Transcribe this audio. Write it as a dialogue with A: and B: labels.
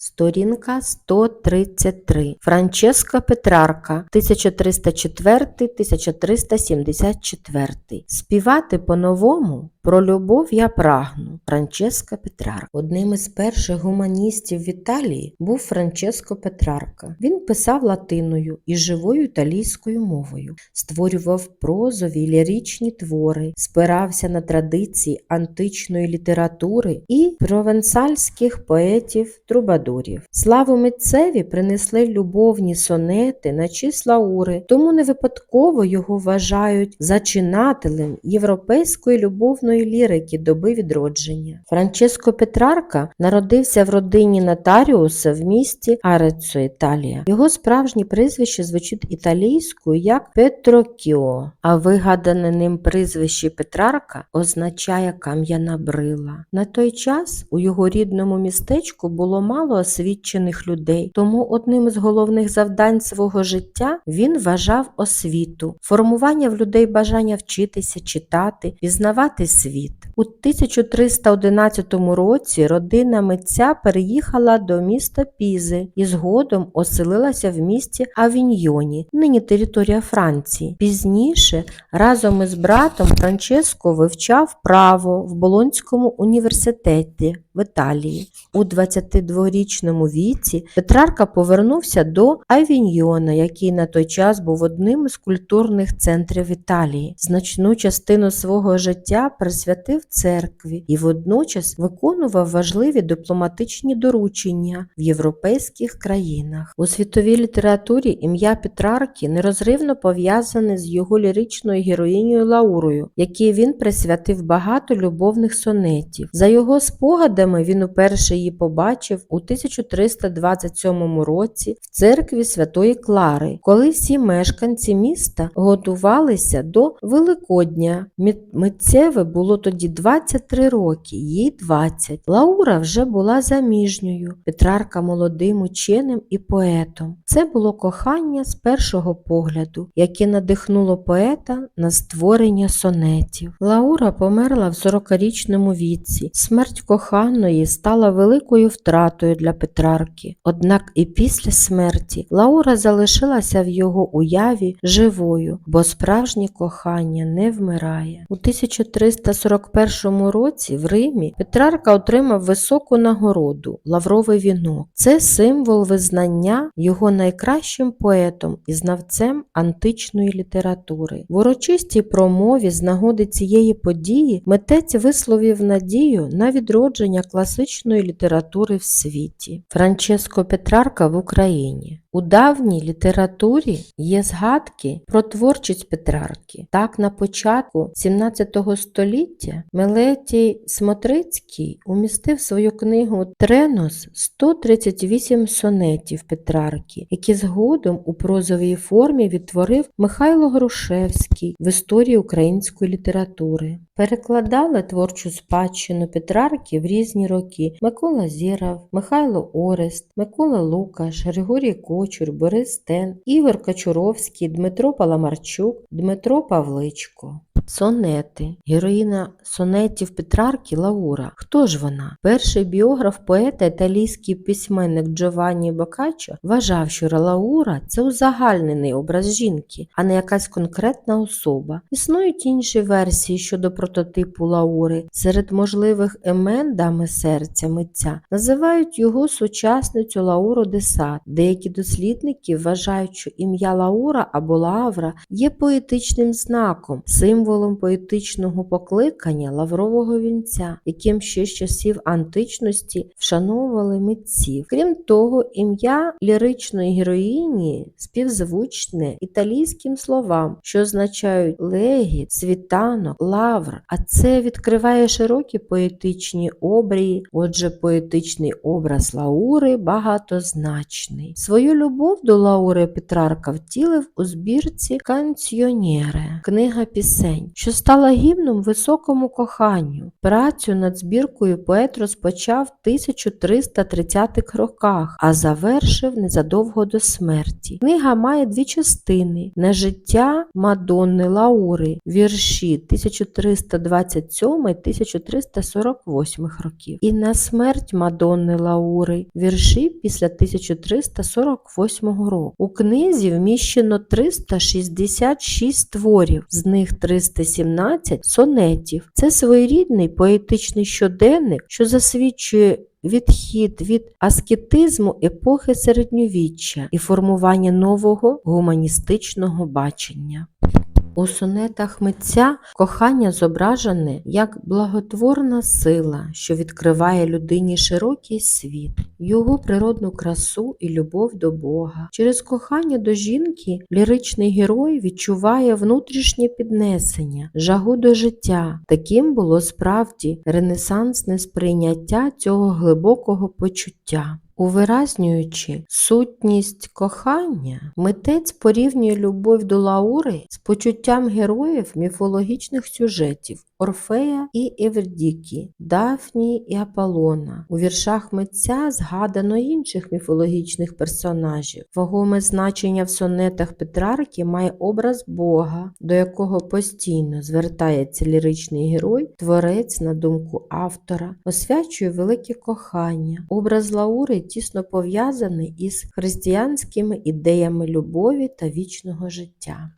A: Сторінка 133. Франческо Петрарка 1304-1374. Співати по-новому про любов я прагну. Франческо Петрарка. Одним із перших гуманістів в Італії був Франческо Петрарка. Він писав латиною і живою італійською мовою, створював прозові ліричні твори, спирався на традиції античної літератури і провенсальських поетів трубадурів. Славу митцеві принесли любовні сонети на числа ури, тому не випадково його вважають зачинателем європейської любовної лірики доби відродження. Франческо Петрарка народився в родині нотаріуса в місті Ареццо, Італія. Його справжнє прізвище звучить італійською як Петрокіо, а вигадане ним прізвище Петрарка означає кам'яна брила. На той час у його рідному містечку було мало освічених людей, тому одним із головних завдань свого життя він вважав освіту, формування в людей бажання вчитися, читати, пізнавати світ. У 1311 році родина митця переїхала до міста Пізи і згодом оселилася в місті Авіньйоні, нині територія Франції. Пізніше разом із братом Франческо вивчав право в Болонському університеті в Італії. У 22-річному віці Петрарка повернувся до Авіньйона, який на той час був одним із культурних центрів Італії. Значну частину свого життя присвятив церкві і водночас виконував важливі дипломатичні доручення в європейських країнах. У світовій літературі ім'я Петрарки нерозривно пов'язане з його ліричною героїнею Лаурою, якій він присвятив багато любовних сонетів. За його спогадами він уперше її побачив у 1327 році в церкві Святої Клари, коли всі мешканці міста готувалися до Великодня. Митцеве було тоді 23 роки, їй 20. Лаура вже була заміжньою, Петрарка молодим ученим і поетом. Це було кохання з першого погляду, яке надихнуло поета на створення сонетів. Лаура померла в 40-річному віці. Смерть коханої стала великою втратою для Петрарки. Однак і після смерті Лаура залишилася в його уяві живою, бо справжнє кохання не вмирає. У 1341 році в Римі Петрарка отримав високу нагороду Лавровий вінок. Це символ визнання його найкращим поетом і знавцем античної літератури. В урочистій промові з нагоди цієї події митець висловив надію на відродження класичної літератури в світі. Франческо Петрарка в Україні. У давній літературі є згадки про творчість Петрарки. Так, на початку 17 століття Мелетій Смотрицький умістив свою книгу Тренос 138 сонетів Петрарки, які згодом у прозовій формі відтворив Михайло Грушевський в історії української літератури. Перекладали творчу спадщину Петрарки в різні роки Микола Зірав, Михайло Орест, Микола Лукаш, Григорій Кочур, Борис Тен, Ігор Качуровський, Дмитро Паламарчук, Дмитро Павличко. Сонети. Героїна сонетів Петрарки Лаура. Хто ж вона? Перший біограф поета, італійський письменник Джованні Бокаччо вважав, що Лаура це узагальнений образ жінки, а не якась конкретна особа. Існують інші версії щодо прототипу Лаури. Серед можливих імен дами серця митця називають його сучасницю Лауру Десад. Деякі дослідники вважають, що ім'я Лаура або Лавра є поетичним знаком, символом поетичного покликання лаврового вінця, яким ще з часів античності вшановували митців. Крім того, ім'я ліричної героїні співзвучне італійським словам, що означають легіт, світанок, лавр. А це відкриває широкі поетичні обрії. Отже, поетичний образ Лаури багатозначний. Свою любов до Лаури Петрарка втілив у збірці Канціонєре, книга пісень. Що стала гімном високому коханню. Працю над збіркою поет розпочав в 1330-х роках, а завершив незадовго до смерті. Книга має дві частини: на життя Мадонни Лаури, вірші 1327-1348 років, і на смерть Мадонни Лаури, вірші після 1348 року. У книзі вміщено 366 творів, з них 317 сонетів. Це своєрідний поетичний щоденник, що засвідчує відхід від аскетизму епохи середньовіччя і формування нового гуманістичного бачення. У сонетах митця кохання зображене як благотворна сила, що відкриває людині широкий світ, його природну красу і любов до Бога. Через кохання до жінки ліричний герой відчуває внутрішнє піднесення, жагу до життя. Таким було справді ренесансне сприйняття цього глибокого почуття. Увиразнюючи сутність кохання, митець порівнює любов до Лаури з почуттям героїв міфологічних сюжетів Орфея і Еврдікі, Дафні і Аполлона. У віршах митця згадано інших міфологічних персонажів. Вагоме значення в сонетах Петрарки має образ Бога, до якого постійно звертається ліричний герой, творець, на думку автора, освячує велике кохання. Образ Лаури тісно пов'язаний із християнськими ідеями любові та вічного життя.